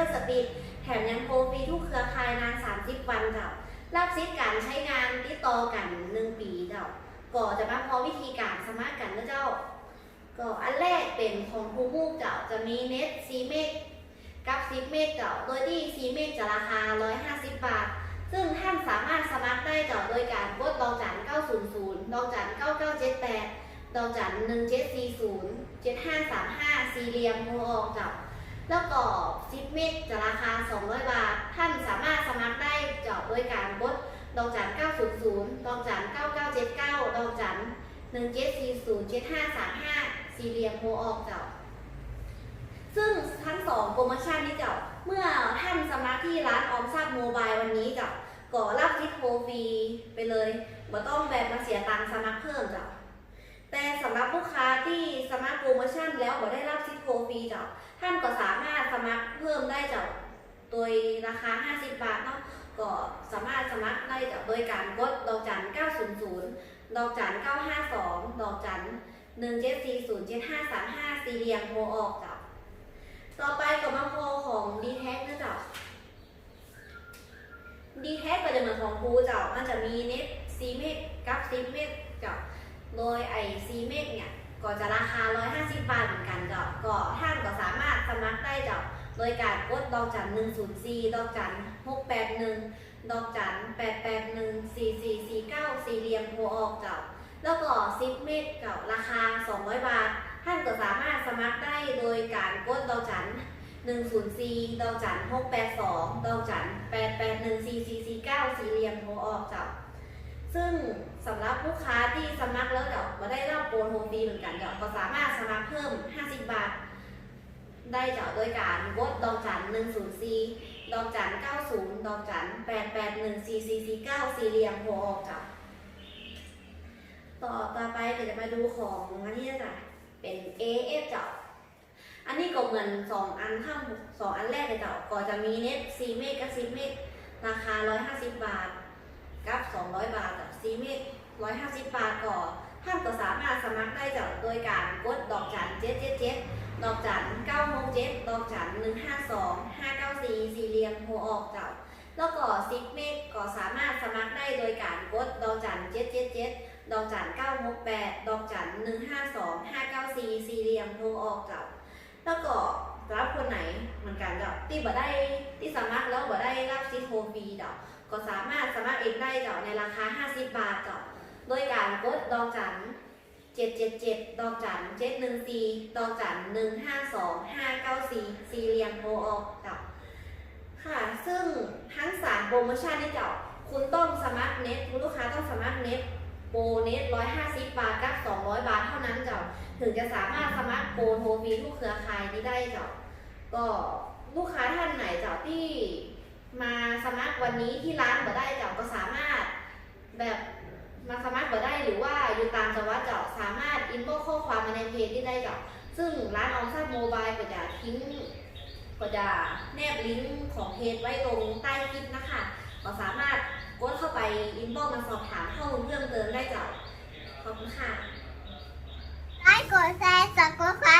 อั้นไม่ลดสปีดแถมยังโปรฟรีทุกเครือข่ายนาน 30 วันเจ้ารับสิทการใช้งานติดต่อกัน1ปีเจ้าก็จะมาพร้อมวิธีการสมัครกันนะเจ้า ก็อันแรกเป็นของคูมูกเจ้าจะมีเน็ตซีเมกกับซิเมกเจ้าโดยที่ซีเมกจะราคา 150 บาท ซึ่งท่านสามารถสมัครได้เจ้าโดยการกดดอกจัน 900ดอกจัน 9978ดอกจัน 1740 7535 สี่เหลี่ยมโทรออกเจ้า แล้วก็ซิปเมกจะราคา 200 บาท ท่านสามารถสมัครได้เจ้าโดยการกดดอกจัน 900 ดอกจัน 9979 ดอกจัน 1740 7535 สี่เหลี่ยมโทรออกเจ้า ซึ่งทั้งสองโปรโมชั่นนี้เจ้า เมื่อท่านสมัครที่ร้านออมทรัพย์โมบายวันนี้เจ้าก็รับทิปโฟรีไปเลยบ่ต้องแบบมาเสียตังค์สมัครเพิ่มเจ้าแต่สำหรับลูกค้าที่สมัครโปรโมชั่นแล้วบ่ได้รับทิปโทร ฟรีเจ้าท่านก็สามารถสมัครเพิ่มได้เจ้าโดยราคา 50 บาทเนาะก็สามารถสมัครได้จ้าโดยการกดดอกจัน 900 ดอกจัน 952 ดอกจัน 1740 7535 สี่เหลี่ยมโทรออกเจ้าต่อไปกับมาโพของ d t แท็กนะเจ้า d t แท็กก็จะเหมือนของกูเจ้ามันจะมีเน็ตซีเมกกับซีเมกเจ้าโดยไอซีเมกเนี่ย ก็จะราคา 150 บาทเหมือนกันเจ้าก็ท่านก็สามารถสมัครได้เจ้าโดยการกดดอกจัน104ดอกจัน681ดอกจัน881 4449สี่เหลี่ยมโทรออกเจ้าแล้วก็ซิปเมกเจ้าราคา 200 บาท ท่านก็สามารถสมัครได้โดยการกดดอกจัน104 ดอกจัน682 ดอกจัน 881 4449 สี่เหลี่ยมโทรออกเจ้า ซึ่งสำหรับลูกค้าที่สมัครแล้วเดี๋ยวมาได้รับโปรโฮมฟรีเหมือนกันเดี๋ยวก็สามารถสมัครเพิ่ม 50 บาท ได้เจ้าโดยการกดดอกจัน104ดอกจัน90ดอกจัน881 4449สี่เหลี่ยมโทรออกเจ้าต่อต่อไปเดี๋ยวจะมาดูของอันนี้จ้ะเป็น AF เจ้าอันนี้ก็เหมือนสองอันข้างสองอันแรกเลยเจ้าก็จะมีเน็ต4เมกกับ10เมกราคา 150 บาท กับ200 บาทกับ4เมก150 บาทก็ท่านก็สามารถสมัครได้จ้าโดยการกดดอกจัน777ดอกจัน967ดอกจัน152 594สี่เหลี่ยมโทรออกเจ้าแล้วก็10เมกก็สามารถสมัครได้โดยการกดดอกจัน777ดอกจัน968ดดอกจัน152 594สี่เหลี่ยมโทรออกเจ้าแล้วก็รับคนไหนเหมือนกันเจ้าที่บ่ได้ที่สมัครแล้วบ่ได้รับซิโทฟีเจ้า ก็สามารถสมัครเองได้เจ้าในราคา 50 บาทเจ้าโดยการกดดอกจัน777 ดอกจัน714 ดอกจัน152 594สี่เหลี่ยมโทรออกเจ้าค่ะ ซึ่งทั้งสามโปรโมชั่นนี้เจ้าคุณต้องสมัครเน็ตคุณลูกค้าต้องสมัครเน็ตโปรเน็ต150 บาทกับ 200 บาทเท่านั้นเจ้าถึงจะสามารถสมัครโปรโทรฟรีทุกเครือข่ายนี้ได้เจ้าก็ลูกค้าท่านไหนเจ้าที่ วันนี้ที่ร้านบ่ได้เจ้าก็สามารถแบบมาสมัครบ่ได้หรือว่าอยู่ตางจังหวัดเจ้าสามารถอินบ็อกข้อความมาในเพจที่ได้เจ้าซึ่งร้านออมทรัพย์โมบายก็จะทิ้งก็จะแนบลิงก์ของเพจไว้ตรงใต้คลิปนะคะก็สามารถกดเข้าไปอินบ็อกมาสอบถามข้อมูลเพิ่มเติมได้เจ้าขอบคุณค่ะไลค์กดแชร์สับสไครต์ร้านน้องซับมาไว้เย้